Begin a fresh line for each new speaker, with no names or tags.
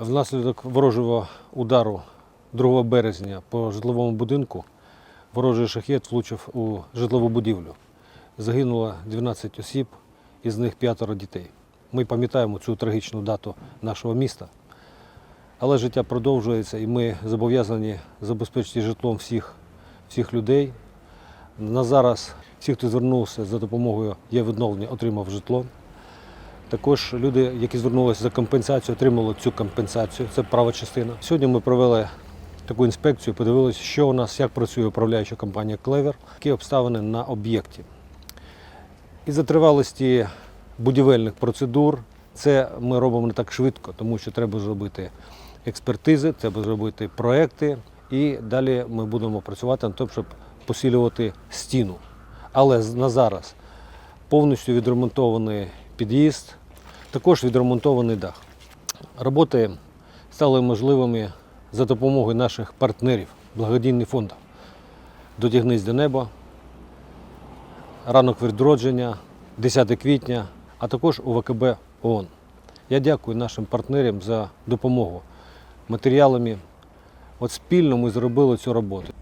Внаслідок ворожого удару 2 березня по житловому будинку ворожий шахет влучив у житлову будівлю. Загинуло 12 осіб, із них п'ятеро дітей. Ми пам'ятаємо цю трагічну дату нашого міста. Але життя продовжується і ми зобов'язані забезпечити житлом всіх, всіх людей. На зараз всі, хто звернувся за допомогою є відновлення, отримав житло. Також люди, які звернулися за компенсацію, отримали цю компенсацію. Це права частина. Сьогодні ми провели таку інспекцію, подивилися, що у нас, як працює управляюча компанія Клевер, які обставини на об'єкті. І за тривалості будівельних процедур це ми робимо не так швидко, тому що треба зробити експертизи, треба зробити проекти, і далі ми будемо працювати над тим, щоб посилювати стіну. Але на зараз повністю відремонтований під'їзд, також відремонтований дах. Роботи стали можливими за допомогою наших партнерів, благодійних фондів. Дотягнись до неба, ранок відродження, 10 квітня, а також УВКБ ООН. Я дякую нашим партнерам за допомогу матеріалами. От спільно ми зробили цю роботу.